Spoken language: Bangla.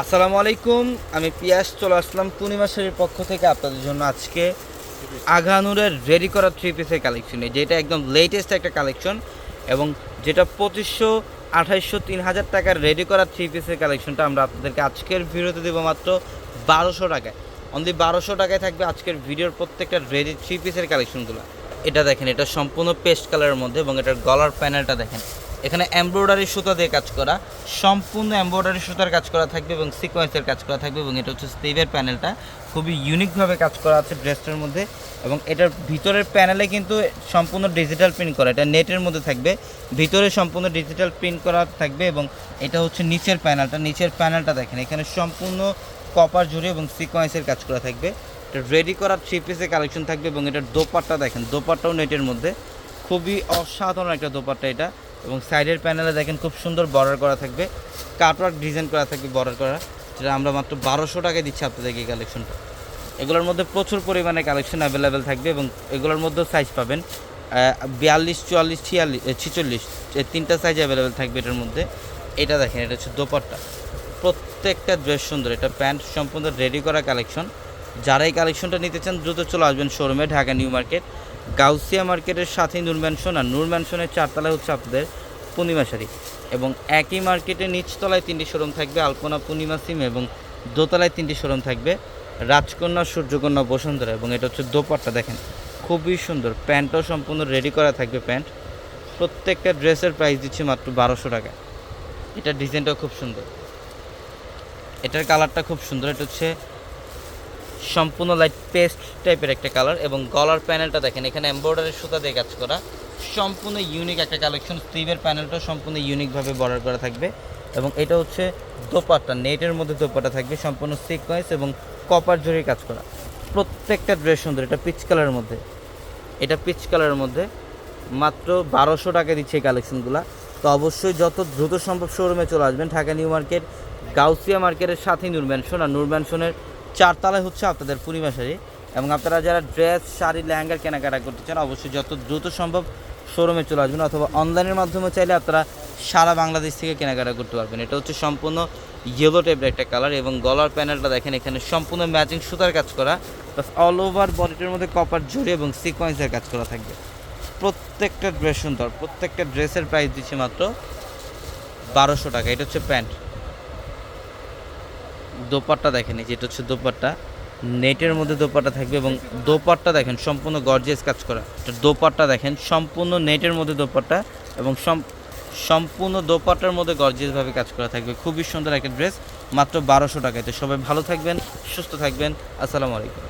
আসসালামু আলাইকুম, আমি পিয়াস, চলে আসলাম পূর্ণিমা শাড়ির পক্ষ থেকে আপনাদের জন্য আজকে আঘানুরের রেডি করা থ্রি পিসের কালেকশনে যেটা একদম লেটেস্ট একটা কালেকশন এবং যেটা পঁচিশশো আঠাইশশো তিন হাজার টাকার রেডি করা থ্রি পিসের কালেকশনটা আমরা আপনাদেরকে আজকের ভিডিওতে দেবো মাত্র বারোশো টাকায়। অনলি বারোশো টাকায় থাকবে আজকের ভিডিওর প্রত্যেকটা রেডি থ্রি পিসের কালেকশনগুলো এটা দেখেন, এটা সম্পূর্ণ পেস্ট কালারের মধ্যে এবং এটার গলার প্যানেলটা দেখেন। এখানে এমব্রয়ডারি সুতা দিয়ে কাজ করা, সম্পূর্ণ এমব্রয়ডারি সুতার কাজ করা থাকবে এবং সিকোয়েন্সের কাজ করা থাকবে এবং এটা হচ্ছে স্লিভের প্যানেলটা। খুবই ইউনিকভাবে কাজ করা আছে ড্রেসটার মধ্যে এবং এটার ভিতরের প্যানেলে কিন্তু সম্পূর্ণ ডিজিটাল প্রিন্ট করা, এটা নেটের মধ্যে থাকবে। ভিতরে সম্পূর্ণ ডিজিটাল প্রিন্ট করা থাকবে এবং এটা হচ্ছে নিচের প্যানেলটা নিচের প্যানেলটা দেখেন, এখানে সম্পূর্ণ কপার জুড়ে এবং সিকোয়েন্সের কাজ করা থাকবে। এটা রেডি করা থ্রি পিসের কালেকশন থাকবে এবং এটার দোপাট্টা দেখেন, দোপাট্টাও নেটের মধ্যে। খুবই অসাধারণ একটা দোপাট্টা এটা। এবং সাইডের প্যানেলে দেখেন খুব সুন্দর বর্ডার করা থাকবে। কাটওয়ার্ক ডিজাইন করা থাকবে বর্ডার করা, যেটা আমরা মাত্র বারোশো টাকায় দিচ্ছি আপনাদেরকে এই কালেকশনটা। এগুলোর মধ্যে প্রচুর পরিমাণে কালেকশন অ্যাভেলেবেল থাকবে এবং এগুলোর মধ্যেও সাইজ পাবেন বিয়াল্লিশ, চুয়াল্লিশ, ছিয়াল্লিশ ছিচল্লিশ তিনটা সাইজ অ্যাভেলেবেল থাকবে এটার মধ্যে। এটা দেখেন, এটা হচ্ছে দোপাট্টা। প্রত্যেকটা ড্রেস সুন্দর, এটা প্যান্ট সম্পূর্ণ রেডি করা কালেকশন। যারা এই কালেকশনটা নিতে চান, দ্রুত চলে আসবেন শোরুমে ঢাকা নিউ মার্কেট। গাউসিয়া মার্কেটের সাথে নূর ম্যানশন আর নূর ম্যানশনের চারতলায় হচ্ছে আপনাদের পূর্ণিমা শাড়ি। এবং একই মার্কেটে নিচতলায় তিনটি শোরুম থাকবে, আলপনা পূর্ণিমা সিম এবং দোতলায় তিনটি শোরুম থাকবে, রাজকন্যা, সূর্যকন্যা, বসুন্ধরা এবং এটা হচ্ছে দোপাট্টা দেখেন। খুবই সুন্দর, প্যান্টও সম্পূর্ণ রেডি করা থাকবে প্যান্ট। প্রত্যেকটা ড্রেসের প্রাইস দিচ্ছি মাত্র বারোশো টাকা। এটা ডিজাইনটাও খুব সুন্দর। এটার কালারটা খুব সুন্দর, এটা হচ্ছে সম্পূর্ণ লাইট পেস্ট টাইপের একটা কালার এবং গলার প্যানেলটা দেখেন, এখানে এমব্রয়ডারি সুতা দিয়ে কাজ করা। সম্পূর্ণ ইউনিক একটা কালেকশন স্লিভের প্যানেলটা সম্পূর্ণ ইউনিকভাবে বর্ডার করা থাকবে এবং এটা হচ্ছে দোপাট্টা, নেটের মধ্যে দোপাট্টা থাকবে, সম্পূর্ণ সিকোয়েন্স এবং কপার জড়িয়ে কাজ করা। প্রত্যেকটা ড্রেস সুন্দর, এটা পিচ কালারের মধ্যে। এটা পিচ কালারের মধ্যে মাত্র বারোশো টাকা দিচ্ছে এই কালেকশনগুলো তো অবশ্যই যত দ্রুত সম্ভব শোরুমে চলে আসবেন, ঢাকা নিউ মার্কেট, গাউসিয়া মার্কেটের সাথেই নূর ম্যানশন আর নূর ম্যানশনের চারতলায় হচ্ছে আপনাদের পূর্ণিমা শাড়ি। এবং আপনারা যারা ড্রেস, শাড়ি লেহেঙ্গার কেনাকাটা করতে চান, অবশ্যই যত দ্রুত সম্ভব শোরুমে চলে আসবেন অথবা অনলাইনের মাধ্যমে চাইলে আপনারা সারা বাংলাদেশ থেকে কেনাকাটা করতে পারবেন। এটা হচ্ছে সম্পূর্ণ ইয়েলো টাইপের একটা কালার এবং গলার প্যানেলটা দেখেন, এখানে সম্পূর্ণ ম্যাচিং সুতার কাজ করা প্লাস অল ওভার বডিটার মধ্যে কপার জড়ি এবং সিকোয়েন্সের কাজ করা থাকবে। প্রত্যেকটা ড্রেস সুন্দর, প্রত্যেকটা ড্রেসের প্রাইস দিচ্ছে মাত্র বারোশো টাকা। এটা হচ্ছে প্যান্ট দোপাট্টা দেখেন, এই যেটা হচ্ছে দোপাট্টা। নেটের মধ্যে দোপাট্টা থাকবে এবং দোপাট্টা দেখেন, সম্পূর্ণ গর্জিয়াস কাজ করা। এটা দোপাট্টা দেখেন, সম্পূর্ণ নেটের মধ্যে দোপাট্টা এবং সম্পূর্ণ দোপাট্টার মধ্যে গর্জিয়াসভাবে কাজ করা থাকবে। খুবই সুন্দর একটা ড্রেস, মাত্র বারোশো টাকায়। তো সবাই ভালো থাকবেন, সুস্থ থাকবেন। আসসালামু আলাইকুম।